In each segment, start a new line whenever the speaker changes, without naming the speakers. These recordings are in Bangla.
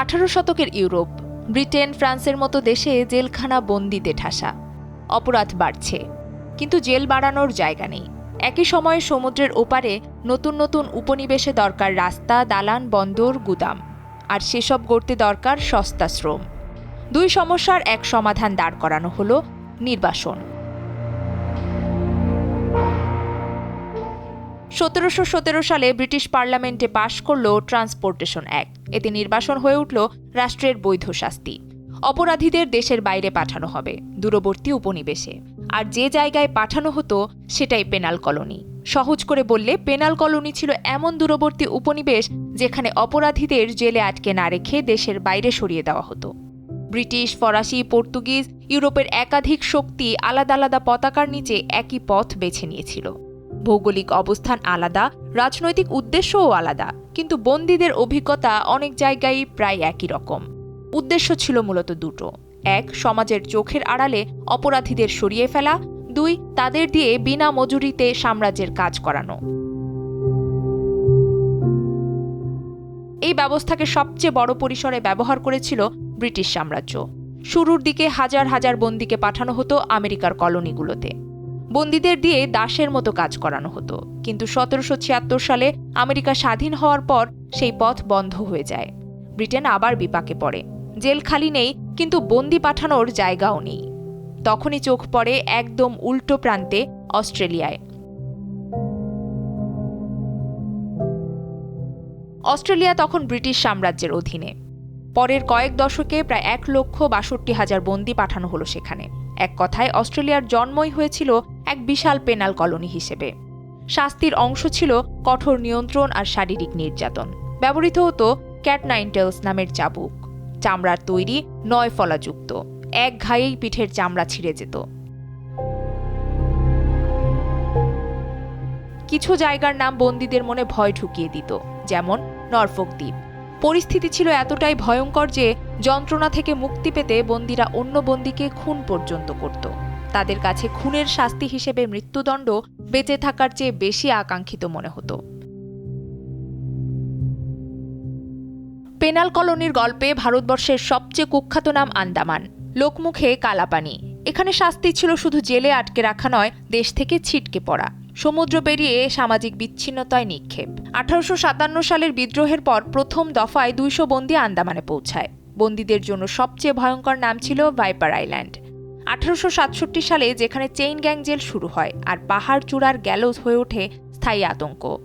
আঠারো শতকের ইউরোপ, ব্রিটেন, ফ্রান্সের মতো দেশে জেলখানা বন্দিতে ঠাসা। অপরাধ বাড়ছে, কিন্তু জেল বাড়ানোর জায়গা নেই। একই সময়ে সমুদ্রের ওপারে নতুন নতুন উপনিবেশে দরকার রাস্তা, দালান, বন্দর, গুদাম। আর সেসব গড়তে দরকার সস্তা শ্রম। দুই সমস্যার এক সমাধান দাঁড় করানো হলো নির্বাসন। সতেরোশো সতেরো সালে ব্রিটিশ পার্লামেন্টে পাশ করল ট্রান্সপোর্টেশন অ্যাক্ট। এতে নির্বাসন হয়ে উঠল রাষ্ট্রের বৈধ শাস্তি। অপরাধীদের দেশের বাইরে পাঠানো হবে, দূরবর্তী উপনিবেশে। আর যে জায়গায় পাঠানো হতো, সেটাই পেনাল কলোনি। সহজ করে বললে, পেনাল কলোনি ছিল এমন দূরবর্তী উপনিবেশ যেখানে অপরাধীদের জেলে আটকে না রেখে দেশের বাইরে সরিয়ে দেওয়া হতো। ব্রিটিশ, ফরাসি, পর্তুগিজ, ইউরোপের একাধিক শক্তি আলাদা আলাদা পতাকার নিচে একই পথ বেছে নিয়েছিল। ভৌগোলিক অবস্থান আলাদা, রাজনৈতিক উদ্দেশ্যও আলাদা, কিন্তু বন্দীদের অভিজ্ঞতা অনেক জায়গায় প্রায় একই রকম। উদ্দেশ্য ছিল মূলত দুটো। এক, সমাজের চোখের আড়ালে অপরাধীদের সরিয়ে ফেলা। দুই, তাদের দিয়ে বিনা মজুরিতে সাম্রাজ্যের কাজ করানো। এই ব্যবস্থাকে সবচেয়ে বড় পরিসরে ব্যবহার করেছিল ব্রিটিশ সাম্রাজ্য। শুরুর দিকে হাজার হাজার বন্দীকে পাঠানো হতো আমেরিকার কলোনিগুলোতে। বন্দীদের দিয়ে দাসের মতো কাজ করানো হতো। কিন্তু সতেরোশো ছিয়াত্তর সালে আমেরিকা স্বাধীন হওয়ার পর সেই পথ বন্ধ হয়ে যায়। ব্রিটেন আবার বিপাকে পড়ে। জেল খালি নেই, কিন্তু বন্দি পাঠানোর জায়গাও নেই। তখনই চোখ পড়ে একদম উল্টো প্রান্তে অস্ট্রেলিয়ায়। অস্ট্রেলিয়া তখন ব্রিটিশ সাম্রাজ্যের অধীনে। পরের কয়েক দশকে প্রায় এক লক্ষ বাষট্টি হাজার বন্দি পাঠানো হলো সেখানে। এক কথায় অস্ট্রেলিয়ার জন্মই হয়েছিল এক বিশাল পেনাল কলোনি হিসেবে। শাস্তির অংশ ছিল কঠোর নিয়ন্ত্রণ আর শারীরিক নির্যাতন। ব্যবহৃত হতো ক্যাট নাইনটেলস নামের চাবুক। চামড়ার তৈরি নয় ফলাযুক্ত। এক ঘায়েই পিঠের চামড়া ছিঁড়ে যেত। কিছু জায়গার নাম বন্দীদের মনে ভয় ঢুকিয়ে দিত, যেমন নরফক দ্বীপ। পরিস্থিতি ছিল এতটাই ভয়ঙ্কর যে যন্ত্রণা থেকে মুক্তি পেতে বন্দীরা অন্য বন্দীকে খুন পর্যন্ত করত। তাদের কাছে খুনের শাস্তি হিসেবে মৃত্যুদণ্ড বেঁচে থাকার চেয়ে বেশি আকাঙ্ক্ষিত মনে হতো। পেনাল কলোনির গল্পে ভারতবর্ষের সবচেয়ে কুখ্যাত নাম আন্দামান, লোকমুখে কালাপানি। এখানে শাস্তি ছিল শুধু জেলে আটকে রাখা নয়, দেশ থেকে ছিটকে পড়া। সমুদ্র পেরিয়ে সামাজিক বিচ্ছিন্নতায় নিক্ষেপ। আঠারোশো সাতান্ন সালের বিদ্রোহের পর প্রথম দফায় দুইশো বন্দী আন্দামানে পৌঁছায়। বন্দীদের জন্য সবচেয়ে ভয়ঙ্কর নাম ছিল ভাইপার আইল্যান্ড। আঠারোশো সাতষট্টি সালে যেখানে চেইন গ্যাং জেল শুরু হয় আর পাহাড় চূড়ার গ্যালোজ হয়ে ওঠে স্থায়ী আতঙ্ক।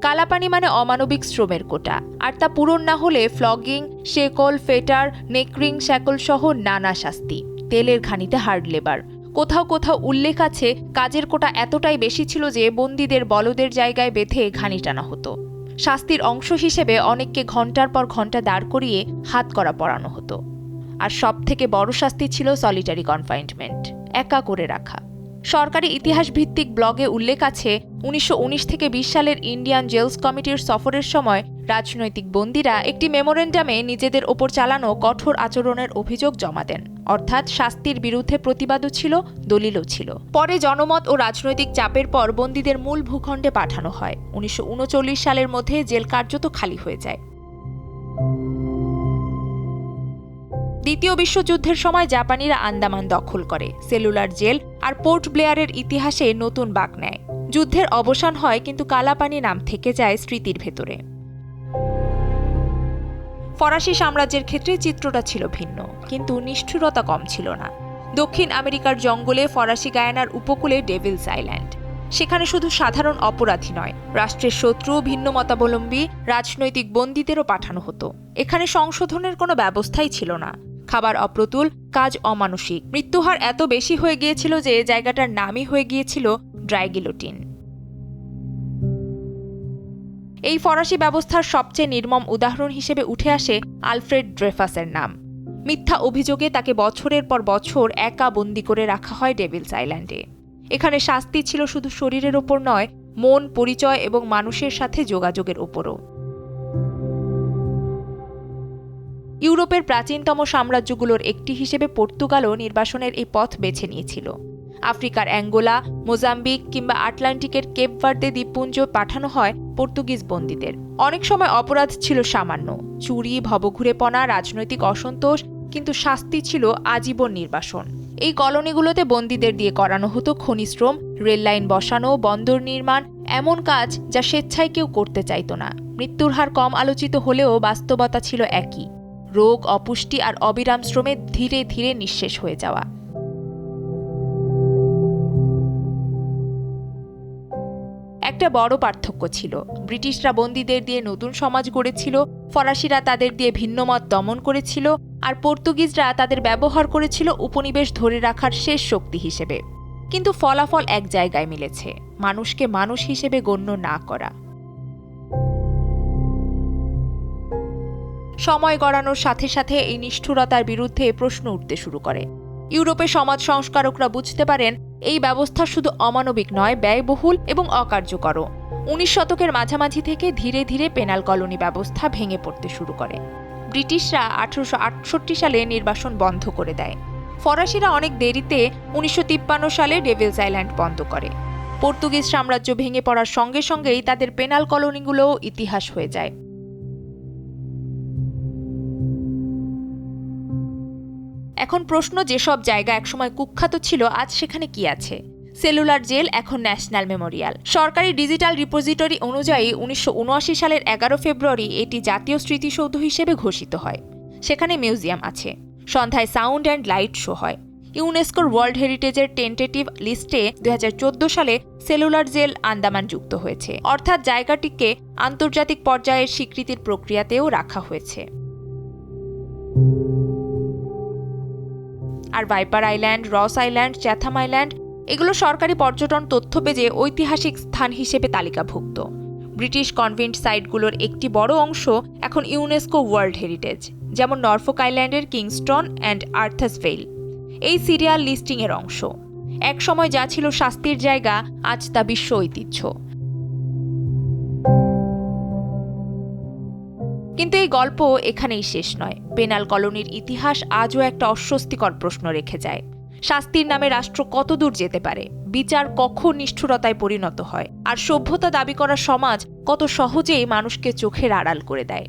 কালাপানি মানে অমানবিক শ্রমের কোটা, আর তা পূরণ না হলে ফ্লগিং, শেকল, ফেটার নেকরিং শ্যাকল সহ নানা শাস্তি। তেলের ঘানিতে হার্ড লেবার কোথাও কোথাও উল্লেখ আছে, কাজের কোটা এতটাই বেশি ছিল যে বন্দীদের বলদের জায়গায় বেঁধে ঘানি টানা হতো। শাস্তির অংশ হিসেবে অনেককে ঘণ্টার পর ঘণ্টা দাঁড় করিয়ে হাত করা পড়ানো হতো। আর সব থেকে বড় শাস্তি ছিল সলিটারি কনফাইনমেন্ট একা করে রাখা। সরকারি ইতিহাস ভিত্তিক ব্লগে উল্লেখ আছে, উনিশশো উনিশ থেকে বিশ সালের ইন্ডিয়ান জেলস কমিটির সফরের সময় রাজনৈতিক বন্দীরা একটি মেমোরেন্ডামে নিজেদের ওপর চালানো কঠোর আচরণের অভিযোগ জমা দেন। অর্থাৎ শাস্তির বিরুদ্ধে প্রতিবাদও ছিল, দলিলও ছিল। পরে জনমত ও রাজনৈতিক চাপের পর বন্দীদের মূল ভূখণ্ডে পাঠানো হয়। উনিশশো উনচল্লিশ সালের মধ্যে জেল কার্যত খালি হয়ে যায়। দ্বিতীয় বিশ্বযুদ্ধের সময় জাপানিরা আন্দামান দখল করে, সেলুলার জেল আর পোর্ট ব্লেয়ারের ইতিহাসে নতুন বাঁক নেয়। যুদ্ধের অবসান হয় কিন্তু কালাপানি নাম থেকে যায় স্মৃতির ভেতরে। ফরাসি সাম্রাজ্যের ক্ষেত্রে চিত্রটা ছিল ভিন্ন, কিন্তু নিষ্ঠুরতা কম ছিল না। দক্ষিণ আমেরিকার জঙ্গলে ফরাসি গায়ানার উপকূলে ডেভিলস আইল্যান্ড। সেখানে শুধু সাধারণ অপরাধী নয়, রাষ্ট্রের শত্রু, ভিন্ন মতাবলম্বী, রাজনৈতিক বন্দীদেরও পাঠানো হতো। এখানে সংশোধনের কোনো ব্যবস্থাই ছিল না। খাবার অপ্রতুল, কাজ অমানসিক। মৃত্যুহার এত বেশি হয়ে গিয়েছিল যে জায়গাটার নামই হয়ে গিয়েছিল ড্রাইগিলোটিন। এই ফরাসি ব্যবস্থার সবচেয়ে নির্মম উদাহরণ হিসেবে উঠে আসে আলফ্রেড ড্রেফাসের নাম। মিথ্যা অভিযোগে তাকে বছরের পর বছর একা বন্দি করে রাখা হয় ডেভিলস আইল্যান্ডে। এখানে শাস্তি ছিল শুধু শরীরের ওপর নয়, মন, পরিচয় এবং মানুষের সাথে যোগাযোগের ওপরও। ইউরোপের প্রাচীনতম সাম্রাজ্যগুলোর একটি হিসেবে পর্তুগালও নির্বাসনের এই পথ বেছে নিয়েছিল। আফ্রিকার অ্যাঙ্গোলা, মোজাম্বিক কিংবা আটলান্টিকের কেপ ভার্দে দ্বীপপুঞ্জ পাঠানো হয় পর্তুগিজ বন্দীদের। অনেক সময় অপরাধ ছিল সামান্য। চুরি, ভবঘুরেপনা, রাজনৈতিক অসন্তোষ কিন্তু শাস্তি ছিল আজীবন নির্বাসন। এই কলোনিগুলোতে বন্দীদের দিয়ে করানো হতো খনিশ্রম, রেললাইন বসানো, বন্দর নির্মাণ, এমন কাজ যা স্বেচ্ছায় কেউ করতে চাইতো না। মৃত্যুর হার কম আলোচিত হলেও বাস্তবতা ছিল একই। রোগ, অপুষ্টি আর অবিরাম শ্রমে ধীরে ধীরে নিঃশেষ হয়ে যাওয়া। একটা বড় পার্থক্য ছিল। ব্রিটিশরা বন্দীদের দিয়ে নতুন সমাজ গড়েছিল, ফরাসিরা তাদের দিয়ে ভিন্নমত দমন করেছিল আর পর্তুগিজরা তাদের ব্যবহার করেছিল উপনিবেশ ধরে রাখার শেষ শক্তি হিসেবে। কিন্তু ফলাফল এক জায়গায় মিলেছে, মানুষকে মানুষ হিসেবে গণ্য না করা। সময় গড়ানোর সাথে সাথে এই নিষ্ঠুরতার বিরুদ্ধে প্রশ্ন উঠতে শুরু করে। ইউরোপের সমাজ সংস্কারকরা বুঝতে পারেন, এই ব্যবস্থা শুধু অমানবিক নয়, ব্যয়বহুল এবং অকার্যকর। উনিশ শতকের মাঝামাঝি থেকে ধীরে ধীরে পেনাল কলোনি ব্যবস্থা ভেঙে পড়তে শুরু করে। ব্রিটিশরা আঠারোশো আটষট্টি সালে নির্বাসন বন্ধ করে দেয়। ফরাসিরা অনেক দেরিতে উনিশশো তিপ্পান্ন সালে ডেভিলস আইল্যান্ড বন্ধ করে। পর্তুগিজ সাম্রাজ্য ভেঙে পড়ার সঙ্গে সঙ্গেই তাদের পেনাল কলোনিগুলোও ইতিহাস হয়ে যায়। এখন প্রশ্ন, যেসব জায়গা একসময় কুখ্যাত ছিল, আজ সেখানে কি আছে? সেলুলার জেল, এখন ন্যাশনাল মেমোরিয়াল। সরকারি ডিজিটাল রিপোজিটরি অনুযায়ী, উনিশশো সালের এগারো ফেব্রুয়ারি এটি জাতীয় স্মৃতিসৌধ হিসেবে ঘোষিত হয়। সেখানে মিউজিয়াম আছে। সন্ধ্যায় সাউন্ড অ্যান্ড লাইট শো হয়। ইউনেস্কোর ওয়ার্ল্ড হেরিটেজের টেন্টেটিভ লিস্টে দুই হাজার চোদ্দ সালে সেলুলার জেল আন্দামান যুক্ত হয়েছে। অর্থাৎ জায়গাটিকে আন্তর্জাতিক পর্যায়ের স্বীকৃতির প্রক্রিয়াতেও রাখা হয়েছে। আর Viper Island, Ross Island, Chatham Island, এগুলো সরকারি পর্যটন তথ্য পেজে ঐতিহাসিক স্থান হিসেবে তালিকাভুক্ত। ব্রিটিশ কনভেন্ট সাইটগুলোর একটি বড় অংশ এখন ইউনেস্কো ওয়ার্ল্ড হেরিটেজ, যেমন নরফোক আইল্যান্ডের কিংস্টন অ্যান্ড আর্থাসভেইল এই সিরিয়াল লিস্টিংয়ের অংশ। এক সময় যা ছিল শাস্তির জায়গা, আজ তা বিশ্ব ঐতিহ্য। কিন্তু এই গল্প এখানেই শেষ নয়। পেনাল কলোনির ইতিহাস আজও একটা অস্বস্তিকর প্রশ্ন রেখে যায়। শাস্তির নামে রাষ্ট্র কতদূর যেতে পারে? বিচার কখন নিষ্ঠুরতায় পরিণত হয়? আর সভ্যতা দাবি করা সমাজ কত সহজেই মানুষকে চোখের আড়াল করে দেয়?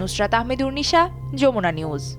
নুসরাত আহমেদ উর্নিশা, যমুনা নিউজ।